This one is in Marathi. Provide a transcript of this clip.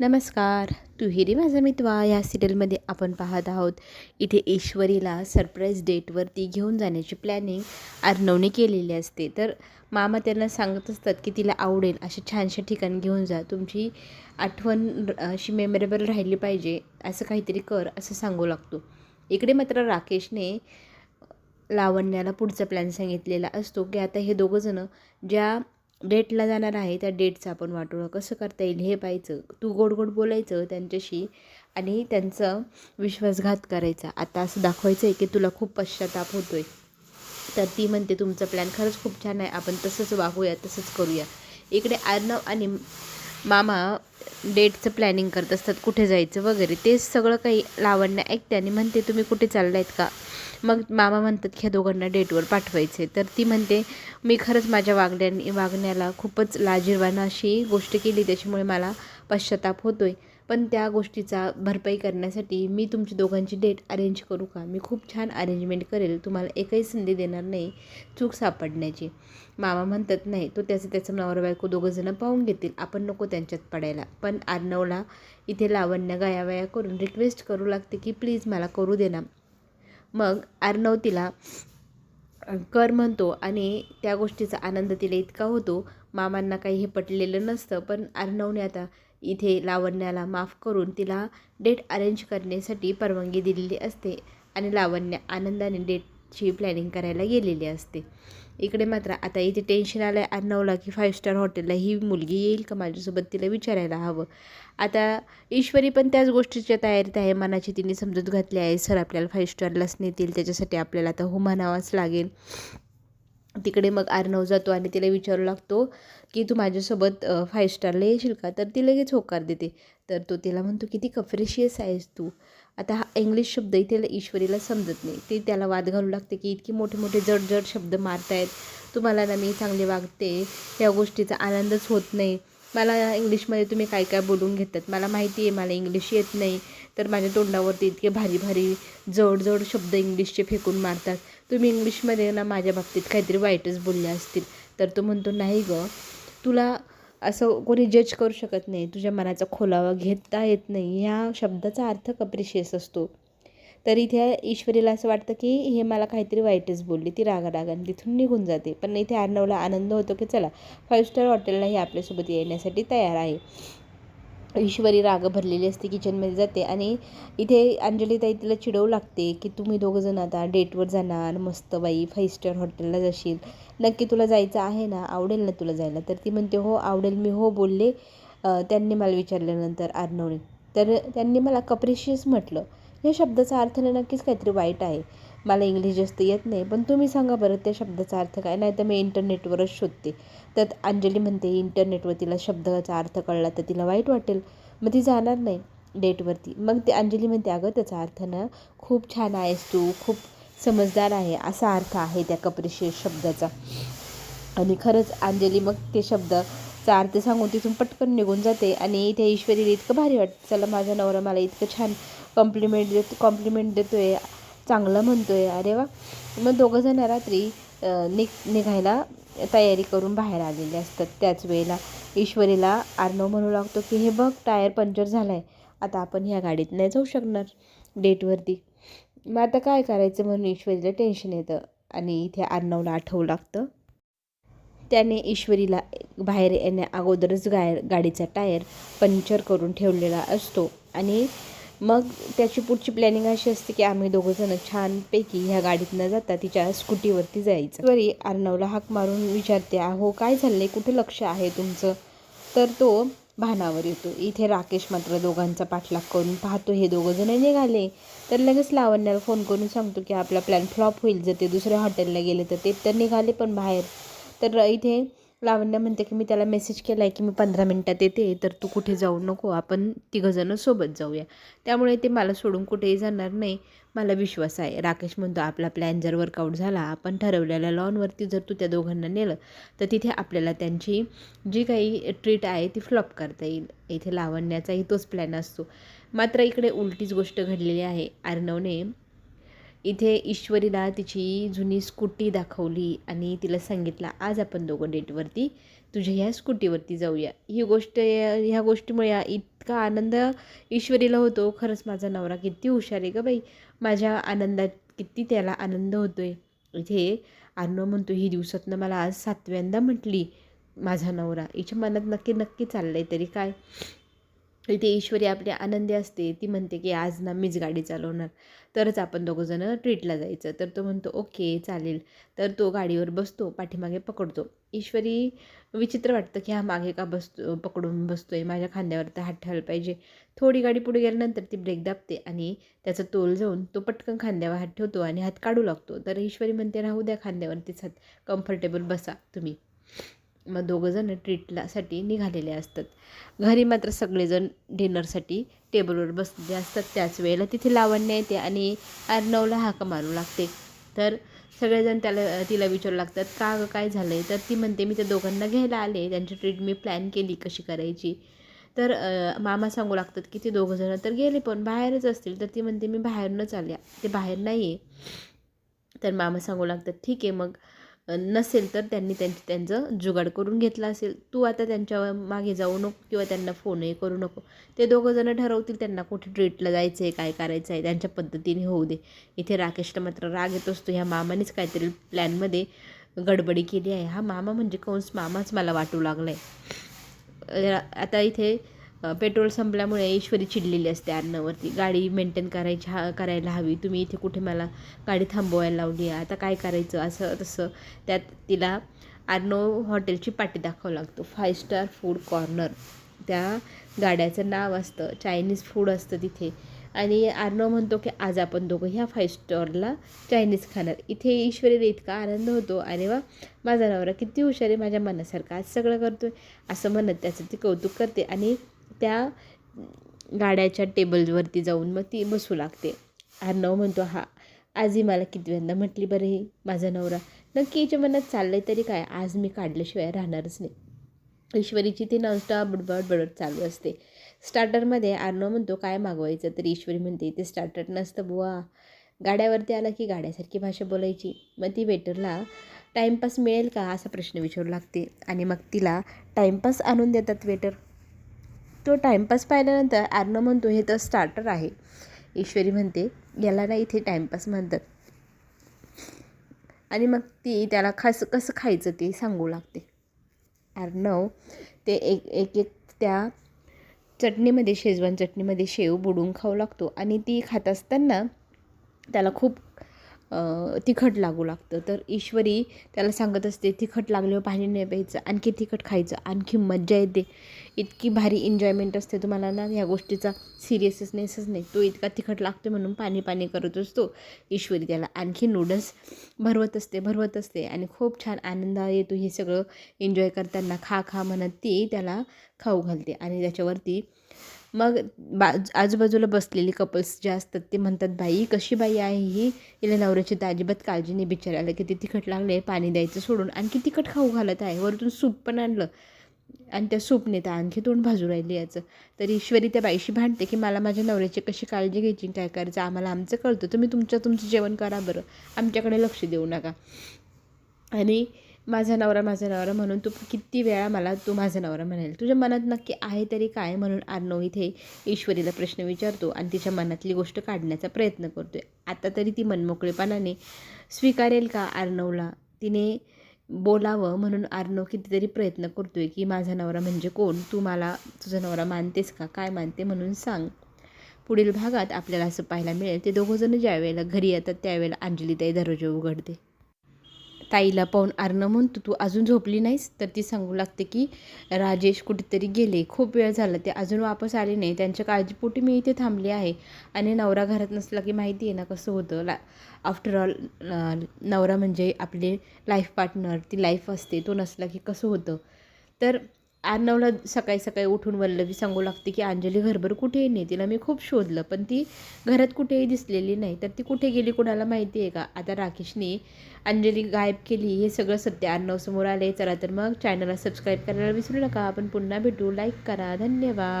नमस्कार. तू हिरी माझा मितवा या सिरियलमध्ये आपण पाहत आहोत. इथे ईश्वरीला सरप्राईज डेटवरती घेऊन जाण्याची प्लॅनिंग अर्णवने केलेली असते. तर मामा त्यांना सांगत असतात की तिला आवडेल अशा छानशा ठिकाणी घेऊन जा. तुमची आठवण अशी मेमरेबल राहिली पाहिजे. असं काहीतरी कर असं सांगू लागतो. इकडे मात्र राकेशने लावण्याला पुढचा प्लॅन सांगितलेला असतो की आता हे दोघंजणं ज्या डेटला जाणार आहे त्या डेटचं आपण वाटोळं कसं करता येईल हे पाहायचं. तू गोड गोड बोलायचं त्यांच्याशी आणि त्यांचा विश्वासघात करायचा. आता असं दाखवायचं आहे की तुला खूप पश्चाताप होतो आहे तर ती म्हणते तुमचा प्लॅन खरंच खूप छान आहे. आपण तसंच वागूया तसंच करूया. इकडे अर्णव आणि मामा डेटचं प्लॅनिंग करत असतात कुठे जायचं वगैरे. ते सगळं काही लावण्य ऐकते आणि म्हणते तुम्ही कुठे चाललायत का? मग मामा म्हणतात की ह्या दोघांना डेटवर पाठवायचे तर ती म्हणते मी खरंच माझ्या वागण्या वागण्याला खूपच लाजीरवाणं अशी गोष्ट केली त्याच्यामुळे मला पश्चाताप होतो आहे पण त्या गोष्टीचा भरपाई करण्यासाठी मी तुमची दोघांची डेट अरेंज करू का? मी खूप छान अरेंजमेंट करेल. तुम्हाला एकही संधी देणार नाही चूक सापडण्याची. मामा म्हणतात नाही तो त्याचं त्याचं नवरा बायको दोघंजणं पाहून घेतील. आपण नको त्यांच्यात पडायला. पण अर्णवला इथे लावण्य गायावाया करून रिक्वेस्ट करू लागते की प्लीज मला करू देना मग अर्णव तिला कर म्हणतो आणि त्या गोष्टीचा आनंद तिला इतका होतो. मामांना काही हे पटलेलं नसतं पण अर्णवने आता इथे लावण्याला माफ करून तिला डेट अरेंज करण्यासाठी परवानगी दिलेली असते आणि लावण्य आनंदाने डेटची प्लॅनिंग करायला गेलेली असते. इकडे मात्र आता इथे टेन्शन आलं आहे अर्णवला की फाईव्ह स्टार हॉटेलला ही मुलगी येईल का? माझ्यासोबत तिला विचारायला हवं. आता ईश्वरी पण त्याच गोष्टीच्या तयारीत आहे. मनाची तिने समजूत घातली आहे. सर आपल्याला फाईव्ह स्टारलाच नेतील. त्याच्यासाठी आपल्याला आता हो म्हणावाच लागेल. तिकडे मग आर्नव जातो आणि तिला विचारू लागतो की तू माझ्यासोबत फाईव्ह स्टारला येशील का? तर ती लगेच होकार देते. तर तो तिला म्हणतो किती कफरेशियस आहेस तू. आता हा इंग्लिश शब्द इथे ईश्वरीला समजत नाही. ती त्याला वाद घालू लागते की इतके मोठे मोठे जड जड शब्द मारतायत. तुम्हाला ना मी चांगले वागते. या गोष्टीचा आनंदच होत नाही. मला इंग्लिशमध्ये तुम्ही काय काय बोलून घेतात? मला माहिती आहे मला इंग्लिश येत नाही. तर माझ्या तोंडावरती इतके भारी भारी जड जड शब्द इंग्लिशचे फेकून मारतात. तुम्ही इंग्लिशमध्ये ना माझ्या बाबतीत काहीतरी वाईटच बोलले असतील. तर तो म्हणतो नाही गं तुला असं कोणी जज करू शकत नाही. तुझ्या मनाचा खोलावा घेता येत नाही. ह्या शब्दाचा अर्थ कप्रिशियस असतो. तर इथे ईश्वरीला असं वाटतं की हे मला काहीतरी वाईटच बोलली. ती रागारागाने तिथून निघून जाते. पण इथे अर्णवला आनंद होतो की चला फाईव्ह स्टार हॉटेलला हे आपल्यासोबत येण्यासाठी तयार आहे. ईश्वरी राग भरलेली असते किचनमध्ये जाते आणि इथे अंजलीताई तिला चिडवू लागते की तुम्ही दोघंजण आता डेटवर जाणार मस्त बाई फाईव्ह स्टार हॉटेलला जाशील. नक्की तुला जायचं आहे ना? आवडेल ना तुला जायला? तर ती म्हणते हो आवडेल. मी हो बोलले. त्यांनी मला विचारल्यानंतर आर्नवने तर त्यांनी मला कप्रेशियस म्हटलं. या शब्दाचा अर्थ ना नक्कीच काहीतरी वाईट आहे. मला इंग्लिश जास्त येत नाही पण तुम्ही सांगा बरं त्या शब्दाचा अर्थ काय? नाही तर मी इंटरनेटवरच शोधते. तर अंजली म्हणते इंटरनेटवर तिला शब्दाचा अर्थ कळला तर तिला वाईट वाटेल. मग ती जाणार नाही डेटवरती. मग ते अंजली म्हणते अगं त्याचा अर्थ ना खूप छान आहेस तू खूप समजदार आहे असा अर्थ आहे त्या कप्रिशियस शब्दाचा. आणि खरंच अंजली मग ते शब्द चा अर्थ सांगून तिथून पटकन निघून जाते आणि त्या ईश्वरीला इतकं भारी वाटतं चला माझा नवरा मला इतकं छान कॉम्प्लिमेंट देतो कॉम्प्लिमेंट देतो आहे चांगलं म्हणतो आहे अरे वा. मग दोघंजणं रात्री निघ निघायला तयारी करून बाहेर आलेले असतात. त्याच वेळेला ईश्वरीला आर्नव म्हणू लागतो की हे बघ टायर पंक्चर झाला आहे आता आपण ह्या गाडीत नाही जाऊ शकणार डेटवरती. मग आता काय करायचं म्हणून ईश्वरीला टेन्शन येतं आणि इथे आर्नवला आठवू लागतं. त्याने ईश्वरीला बाहेर येण्या अगोदरच गाय गाडीचा टायर पंक्चर करून ठेवलेला असतो आणि मग त्याची पुढची प्लॅनिंग अशी असते की आम्ही दोघंजणं छानपैकी ह्या गाडीत न जाता तिच्या स्कूटीवरती जायचं. वरी अर्णवला हाक मारून विचारते अहो काय झालं कुठे लक्ष आहे तुमचं? तर तो भानावर येतो. इथे राकेश मात्र दोघांचा पाठलाग करून पाहतो हे दोघंजण निघाले. तर लगेच लावण्याला फोन करून सांगतो की आपला प्लॅन फ्लॉप होईल. जर ते दुसऱ्या हॉटेलला गेले तर ते तर निघाले पण बाहेर. तर इथे लावण्या म्हणते की मी त्याला मेसेज केला आहे की मी पंधरा मिनटात येते तर तू कुठे जाऊ नको आपण तिघंजणं सोबत जाऊया. त्यामुळे ते मला सोडून कुठेही जाणार नाही. मला विश्वास आहे. राकेश म्हणतो आपला प्लॅन जर वर्कआउट झाला आपण ठरवलेल्या लॉनवरती जर तू त्या दोघांना नेलं तर तिथे आपल्याला त्यांची जी काही ट्रीट आहे ती फ्लॉप करता येईल. इथे लावण्याचाही तोच प्लॅन असतो. मात्र इकडे उलटीच गोष्ट घडलेली आहे. अर्णवने इथे ईश्वरीला तिची जुनी स्कूटी दाखवली आणि तिला सांगितलं आज आपण दोघं डेटवरती तुझ्या ह्या स्कूटीवरती जाऊया. ही गोष्ट ह्या गोष्टीमुळे इतका आनंद ईश्वरीला होतो. खरंच माझा नवरा किती हुशार आहे का बाई. माझ्या आनंदात किती त्याला आनंद होतो आहे इथे अर्णव म्हणतो ही दिवसातनं मला आज सातव्यांदा म्हटली माझा नवरा. हिच्या मनात नक्की नक्की चाललं आहे तरी काय. इथे ईश्वरी आपली आनंदी असते. ती म्हणते की आज ना मीच गाडी चालवणार. तरच आपण दोघंजणं ट्रीटला जायचं. तर तो म्हणतो ओके चालेल. तर तो गाडीवर बसतो पाठीमागे पकडतो. ईश्वरी विचित्र वाटतं की हा मागे का बसतो पकडून बसतो आहे माझ्या खांद्यावर तर हात ठेवायला पाहिजे. थोडी गाडी पुढे गेल्यानंतर ती ब्रेक दाबते आणि त्याचा तोल जाऊन तो पटकन खांद्यावर हात ठेवतो आणि हात काढू लागतो. तर ईश्वरी म्हणते राहू द्या खांद्यावरतीच हात. कम्फर्टेबल बसा तुम्ही. मग दोघंजणं ट्रीटलासाठी निघालेले असतात. घरी मात्र सगळेजण डिनरसाठी टेबलवर बसलेले असतात. त्याच वेळेला तिथे लावण्य येते आणि अर्णवला हाक मारू लागते. तर सगळेजण त्याला तिला विचारू लागतात का गं काय झालं आहे तर ती म्हणते मी त्या दोघांना घ्यायला आले. त्यांची ट्रीट मी प्लॅन केली कशी करायची. तर मामा सांगू लागतात की ते दोघंजणं तर गेले पण बाहेरच असतील. तर ती म्हणते मी बाहेरूनच आल्या. ते बाहेर नाही आहे तर मामा सांगू लागतात ठीक आहे मग नसेल तर त्यांनी त्यांची त्यांचं जुगाड करून घेतला असेल. तू आता त्यांच्या मागे जाऊ नको किंवा त्यांना फोनही करू नको. ते दोघंजणं ठरवतील त्यांना कुठे ट्रीटला जायचं आहे काय करायचं आहे त्यांच्या पद्धतीने होऊ दे. इथे राकेशला मात्र राग येत असतो ह्या मामानेच काहीतरी प्लॅनमध्ये गडबडी केली आहे. हा मामा म्हणजे कंस मामाच मला वाटू लागला आहे आता इथे पेट्रोल संपल्यामुळे ईश्वरी चिडलेली असते अन्नावरती. गाडी मेंटेन करायची हा करायला हवी. तुम्ही इथे कुठे मला गाडी थांबवायला लावली? आता काय करायचं? असं तसं. त्यात तिला आर्नो हॉटेलची पाटी दाखवावं लागतो. फाय स्टार फूड कॉर्नर त्या गाड्याचं नाव असतं. चायनीज फूड असतं तिथे. आणि आर्नो म्हणतो की आज आपण दोघं ह्या फाईव्ह स्टॉरला चायनीज खाणार. इथे ईश्वरीला इतका आनंद होतो. अरे वा माझा नवरा किती हुशार आहे. माझ्या मनासारखं आज सगळं करतो आहे असं म्हणत त्याचं ती कौतुक करते. आणि त्या गाड्याच्या टेबलवरती जाऊन मग ती बसू लागते. अर्णव म्हणतो हा आजही मला कितव्यांदा म्हटली बरं ही माझा नवरा. नक्की हिच्या मनात चाललं आहे तरी काय आज मी काढल्याशिवाय राहणारच नाही. ईश्वरीची ती नॉनस्टॉप बडबड बडबड चालू असते. स्टार्टरमध्ये अर्णव म्हणतो काय मागवायचं? तर ईश्वरी म्हणते ते स्टार्टर नसतं बुवा. गाड्यावरती आला की गाड्यासारखी भाषा बोलायची. मग ती वेटरला टाईमपास मिळेल का? असा प्रश्न विचारू लागते. आणि मग तिला टाईमपास आणून देतात वेटर. तो टाईमपास पाहिल्यानंतर आर्न म्हणतो हे तर स्टार्टर आहे. ईश्वरी म्हणते याला ना इथे टाईमपास म्हणतात. आणि मग ती त्याला खास कसं खायचं ते सांगू लागते. अर्नव ते एक एक एक त्या चटणीमध्ये शेजवान चटणीमध्ये शेव बुडून खाऊ लागतो आणि ती खात असताना त्याला खूप तिखट लागू लागतं. तर ईश्वरी त्याला सांगत असते तिखट लागल्यावर पाणी नाही प्यायचं आणखी तिखट खायचं आणखी मज्जा येते. इतकी भारी एन्जॉयमेंट असते तुम्हाला ना ह्या गोष्टीचा सिरियसनेसच नाही. तो इतका तिखट लागतो म्हणून पाणी पाणी करत असतो. ईश्वरी त्याला आणखी नूडल्स भरवत असते भरवत असते. आणि खूप छान आनंद येतो हे सगळं एन्जॉय करताना. खा खा म्हणत ती त्याला खाऊ घालते. आणि त्याच्यावरती मग बा आजूबाजूला बसलेले कपल्स जे असतात ते म्हणतात बाई कशी बाई आहे ही? हिला नवऱ्याची तर अजिबात काळजी नाही बिचारायला किती तिखट लागले पाणी द्यायचं सोडून. आणखी तिखट खाऊ घालत आहे. वरतून सूप पण आणलं. आणि त्या सूपने तर आणखी तोंड भाजू राहिली याचं. तर ईश्वरी त्या बाईशी भांडते की मला माझ्या नवऱ्याची कशी काळजी घ्यायची? काय करायचं? आम्हाला आमचं कळतं. तुम्ही तुमचं तुमचं जेवण करा बरं. आमच्याकडे लक्ष देऊ नका. आणि माझा नवरा माझा नवरा म्हणून तू किती वेळा मला तू माझा नवरा म्हणेल. तुझ्या मनात नक्की आहे तरी काय म्हणून आर्नव इथे ईश्वरीला प्रश्न विचारतो आणि तिच्या मनातली गोष्ट काढण्याचा प्रयत्न करतोय. आता तरी ती मनमोकळेपणाने स्वीकारेल का आर्नवला? तिने बोलावं म्हणून आर्नव कितीतरी प्रयत्न करतोय की माझा नवरा म्हणजे कोण? तू मला तुझा नवरा मानतेस का? काय मानते म्हणून सांग. पुढील भागात आपल्याला असं पाहायला मिळेल. ते दोघंजणं ज्यावेळेला घरी येतात त्यावेळेला अंजलीताई दरवाजा उघडते. ताईला पाहून आरणं म्हणतो तू अजून झोपली नाहीस? तर ती सांगू लागते की राजेश कुठेतरी गेले. खूप वेळ झाला. ते अजून वापस आले नाही. त्यांच्या काळजीपोटी मी इथे थांबली आहे. आणि नवरा घरात नसला की माहिती आहे ना कसं होतं. ला आफ्टर ऑल नवरा म्हणजे आपले लाईफ पार्टनर ती लाईफ असते. तो नसला की कसं होतं? तर अर्णवला सकाळी सकाळी उठून वल्लवी सांगू लागते की अंजली घरभर कुठेही नाही तिला मी खूप शोधलं पण ती घरात कुठेही दिसलेली नाही. तर ती कुठे गेली कुणाला माहिती आहे का? आता राकेशने अंजली गायब केली हे सगळं सत्य अर्णव समोर आले चला तर मग चॅनलला सबस्क्राईब करायला विसरू नका. आपण पुन्हा भेटू. लाईक करा. धन्यवाद.